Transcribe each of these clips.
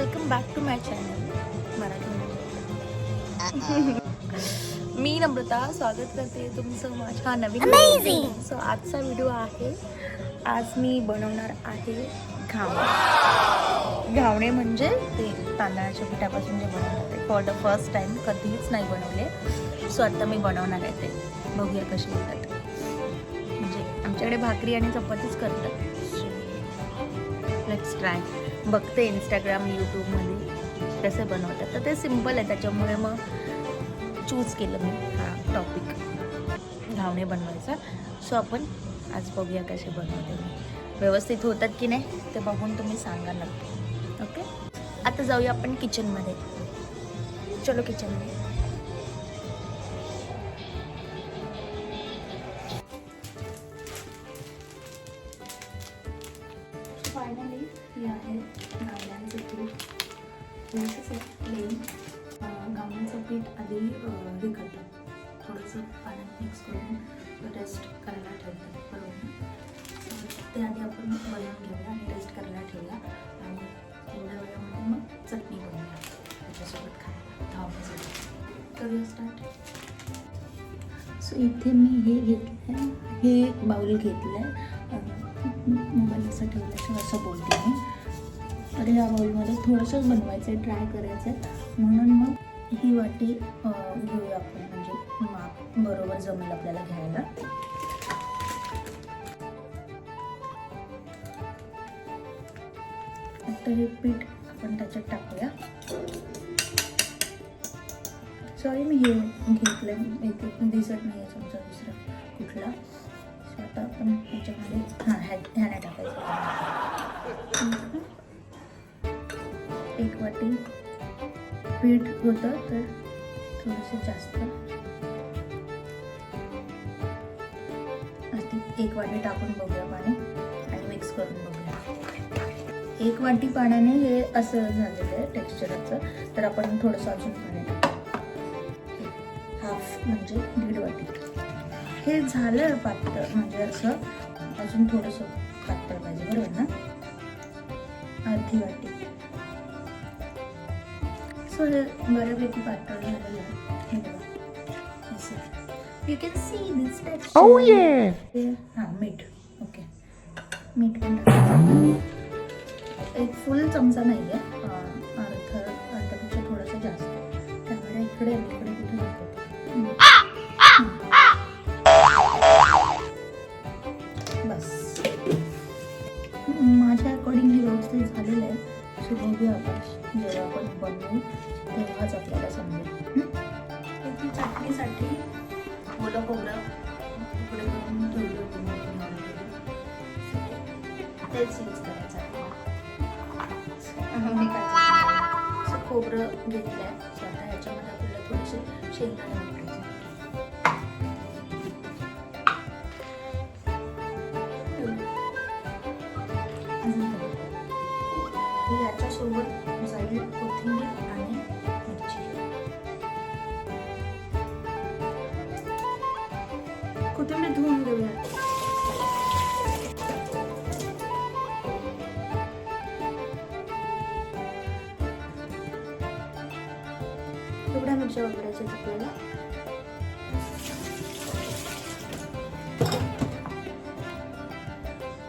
Welcome back to my channel Marathi मी नम्रता स्वागत करते तुमचं माझ्या नवीन सो आजचा व्हिडिओ आहे. आज मी बनवणार आहे घावणे घावणे म्हणजे ते तांदळाच्या पिठापासून जे बनवतात ते. फॉर द फर्स्ट टाइम कधीच नाही बनवले. सो आता मी बनवणार आहे ते. बघूया कसे होतात. म्हणजे आमच्याकडे भाकरी आणि चपातीच करतात. लेट्स ट्राय बघते इंस्टाग्राम यूट्यूबमध्ये कसं बनवतात. तर ते सिंपल आहे त्याच्यामुळे मग चूज केलं मी हा टॉपिक घावणे बनवायचा. सो आपण आज बघूया कसे बनवते. मी व्यवस्थित होतात की नाही ते बघून तुम्ही सांगा नक्की. ओके आता जाऊया आपण किचनमध्ये चलो किचनमध्ये फायनली हे आहे गावड्यांचं पीठ थोडंसं प्लेन गावड्यांचं पीठ आधी हे करतात थोडंसं पाण्यात मिक्स करून रेस्ट करायला ठेवतात बरोबर ते आधी आपण बनवून घेऊया आणि रेस्ट करायला ठेवूया आणि थोड्या वेळामध्ये मग चटणी बनवूया त्याच्यासोबत खायला धावण्यासाठी करूया स्टार्ट सो इथे मी हे घेतलं आहे हे एक बाउल घेतलं आहे मोबाईल असं ठेवलं असं बोलते मी. तर या बाउलमध्ये थोडंसंच बनवायचं आहे ट्राय करायचं आहे म्हणून मग ही वाटी घेऊया आपण म्हणजे माप बरोबर जमेल आपल्याला घ्यायला. आता हे पीठ आपण त्याच्यात टाकूया. सॉरी मी हे घेतलं दिसत नाही आहे तुमचा दुसरा कुठला. होतं तर थोडंसं जास्त. एक वाटी टाकून बघूया पाणी आणि मिक्स करून बघूया. एक वाटी पाण्याने हे असं झालेलं आहे टेक्स्चरचं तर आपण थोडंसं अजून पाणी टाकू हाफ म्हणजे दीड वाटी. हे झालं पातळ म्हणजे असं अजून थोडंसं पातळ पाहिजे बरोबर ना? अर्धी वाटी. हे बऱ्यापैकी पातळ झालेलं आहे हे बघा असं you can see this yeah. हां मीठ ओके मीठ पण एक फुल चमचा नाही आहे अर्ध अर्ध्यापेक्षा थोडंसं जास्त त्यामुळे इकडे करते? असं खोबरं घेतलं आहे आता ह्याच्यामध्ये आपल्याला थोडेसे शेंगदाणे वापरायचे एवढ्या मिरच्या वापरायच्या आपल्याला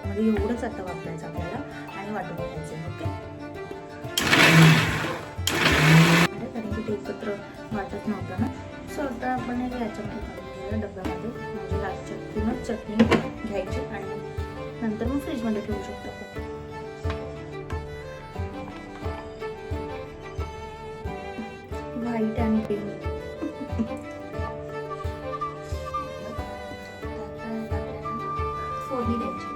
म्हणजे एवढंच आता वापरायचं आपल्याला आणि वाटून घ्यायचं ओके? म्हणजे कारण की ते एकत्र वाटत नव्हतं ना. सो आता आपण हे याच्यामध्ये डब्यामध्ये. म्हणजे लास्टच्या किंमत चटणी घ्यायची आणि नंतर मग फ्रीजमध्ये ठेवू शकतो. आपण फोडणी द्यायची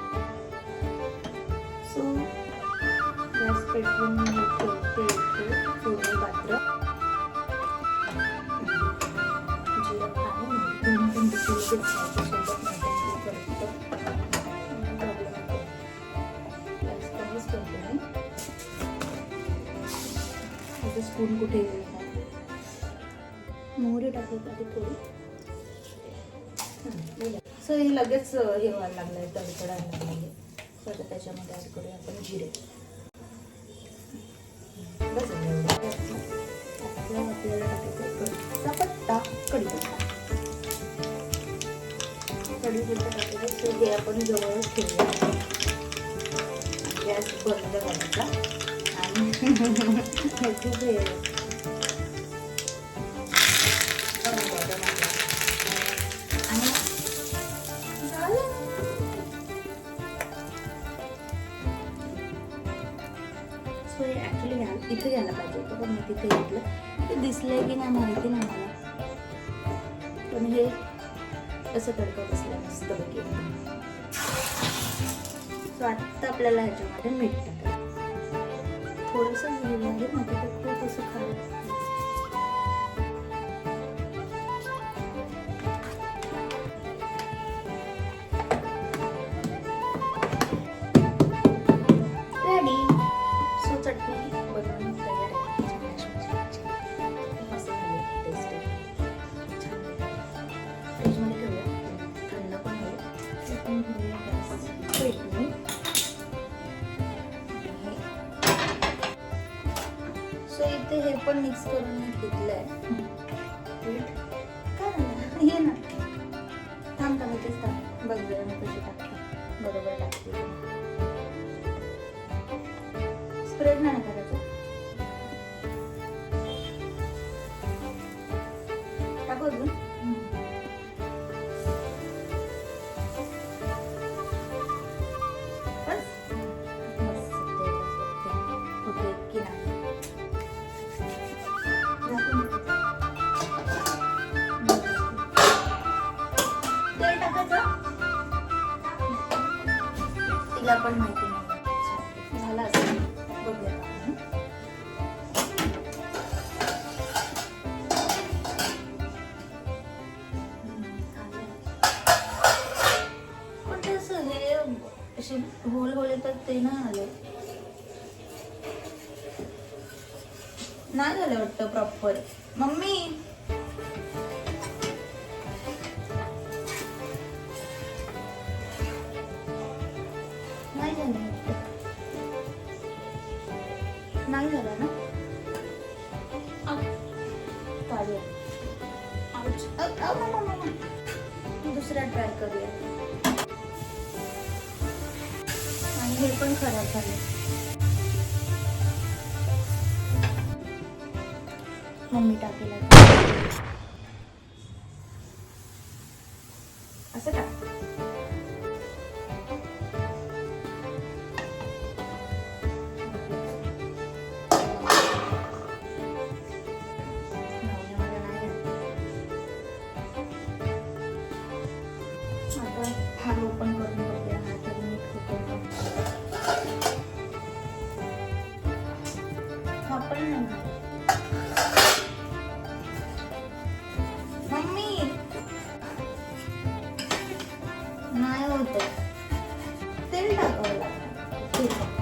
सो गॅस पेटवून ते फोडणी पात्र दोन्ही पण गॅस कमीच करते मी स्पून कुठे मोहरी टाकू का ती थोडी? सो हे लगेच हे व्हायला लागलं आहे तडकडायला लागलं. आहे सो आता त्याच्यामध्ये ॲड करूया आपण जिरे. बस. आपल्याला आपण जवळच ठेवूया. गॅस बंद करायचा. आणि ते दिसलंय की नाही माहिती नाही मला. पण हे असं तडका बसलं मस्त बघे आत्ता आपल्याला ह्याच्यामध्ये मीठ टाकायचं. थोडंसं झालेलं आहे म्हणजे खूप असं खाल चटणी बनवून तयार ते हे पण मिक्स करून मी घेतलंय आहे पीठ ये ना थांब का तेच थांब. बघूया मी कशी टाकते. बरोबर टाकते. स्प्रेड नाही करायचं त्यातलं पण माहिती छान झालं ना? दुसरा ट्राय करूया. आणि हे पण खराब झालं. मम्मी टाकेला असं का? मम्मी. नाही होत. तेल टाकावं लागतं.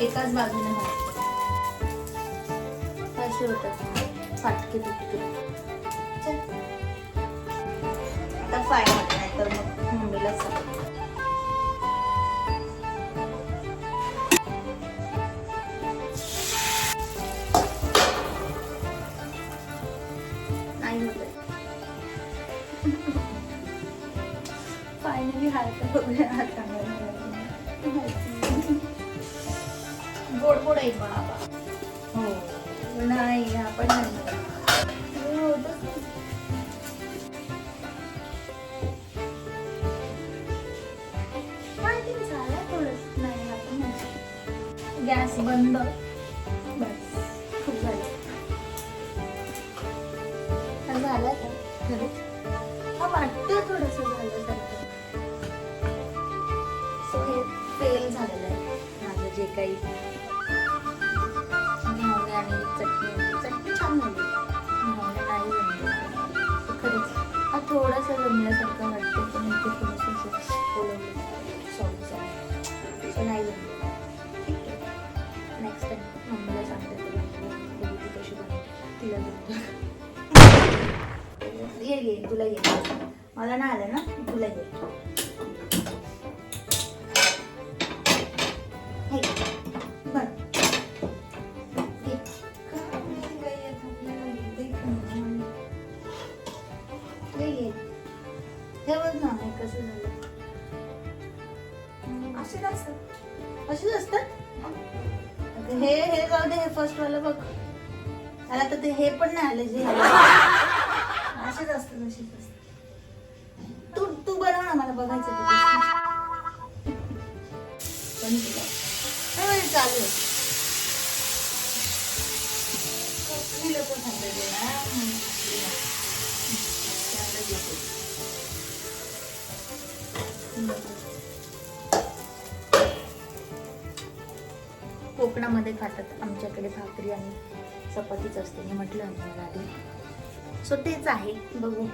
एकाच बाजूने असे होतात फाटके फुटके आता फाय नाही तर मग मुंबईला सांग gas bundle. आलं हे फर्स्ट वाला बघ. त्याला तर ते हे पण नाही आले जे असेच असतात असेच असतात. तू तू बनव ना मला बघायचं चालू आहे. कोकणी लोकं खातात कोकणामध्ये खातात. आमच्याकडे भाकरी आणि चपातीच असते. मी म्हटलं तुम्हाला आधी. सो तेच आहे. बघू.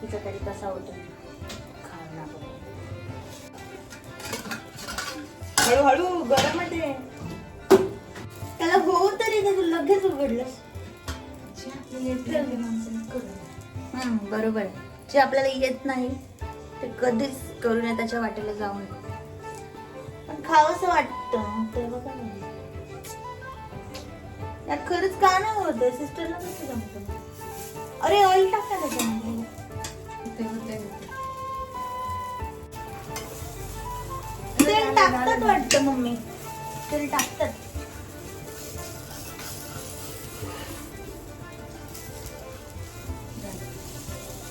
तिचा तरी कसा होतो. हळूहळू गरम आहे. त्याला हो तरी ते लगेच उघडलंस. बरोबर. जे आपल्याला येत नाही ते कधीच करू नये त्याच्या वाटेला जाऊ नये. पण खावंसं वाटतं. तेव्हा यात खरंच का नाही होत सिस्टरला कसं जमत? अरे ऑइल टाका त्याच्यामध्ये. ते तेल टाकतात वाटतं मम्मी. तेल टाकतात.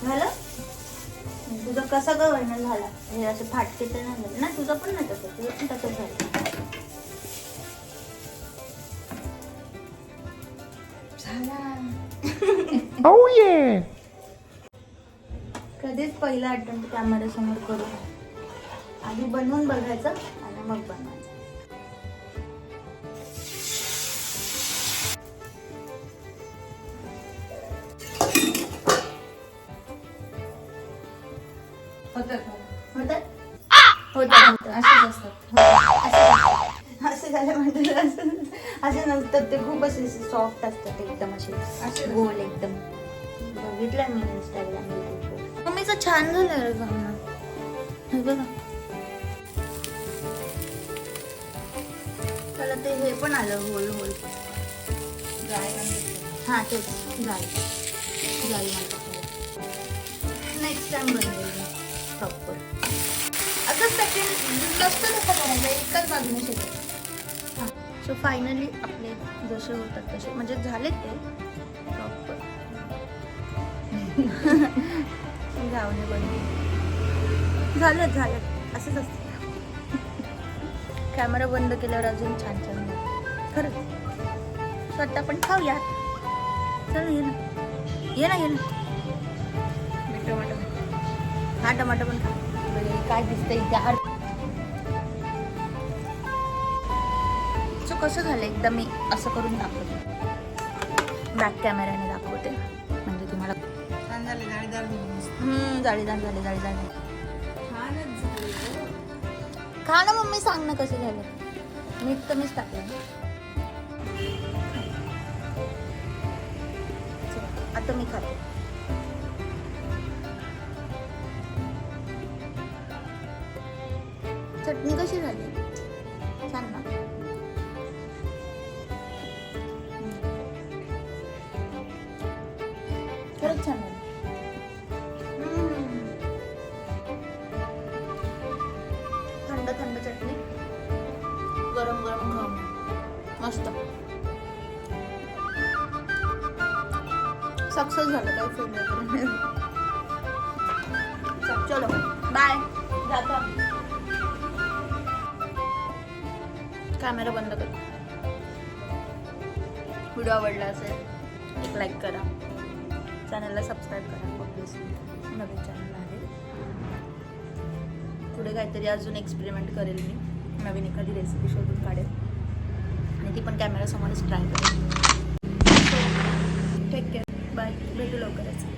झालं? तुझं कसं गव्हर्नर झाला? हे असं फाटके तर नाही झालं ना? तुझं पण नाही तसं? तुझं पण तसं झालं. Oh yeah! कधीच पहिला अटेम्प्ट कॅमेरा समोर करू. आधी बनवून बघायचं आणि मग बनवायचं. होतात होतं? होतं होतं. असेच असतात. असे झाले म्हणजे असं असे नसतात ते खूप असे सॉफ्ट असतात एकदम असे. असे गोल एकदम. बघितलं मी इंस्टाग्राम मम्मीचं छान झालं रे बघा. त्याला ते हे पण आलं होल होल. हा तेच. जाळी जाळी म्हणतात नेक्स्ट टाइम बनवेल प्रॉपर आता सेकंड नसतं तसं करायचं एकाच बाजूने हां. सो फायनली आपले जसे होतात तसे. म्हणजे झाले ते. प्रॉपर बनवले झालं झालं. असंच असतं. कॅमेरा बंद केल्यावर अजून छान छान. खरंच. स्वतः पण खाऊया. चल ये ना. ये ना ये ना. मी टोमॅटो हा टमाटर पण खा. काय दिसतंय? गार सो कसं झालं एकदा मी असं करून दाखवते. बॅक कॅमेऱ्याने झाले जाळीदार झाले मस्त. हम्म, जाळीदार झाले जाळीदार झाले. छानच झाले खा ना मम्मी सांग ना कसं झालं. मीठ कमीच टाकलं. आता मी खाते. चटणी कशी झाली? छान ना. खरंच छान सक्सेस झालं काय फेल चलो बाय जातो. कॅमेरा बंद कर. व्हिडिओ आवडला असेल एक लाईक करा. चॅनलला सबस्क्राईब करा ऑब्विसली नवीन चॅनल आहे. पुढे काहीतरी अजून एक्सपेरिमेंट करेल मी. नवीन एखादी रेसिपी शोधून काढेल. आणि ती पण कॅमेरासमोरच ट्राय करेल. टेक केअर बाय भेटू लवकरच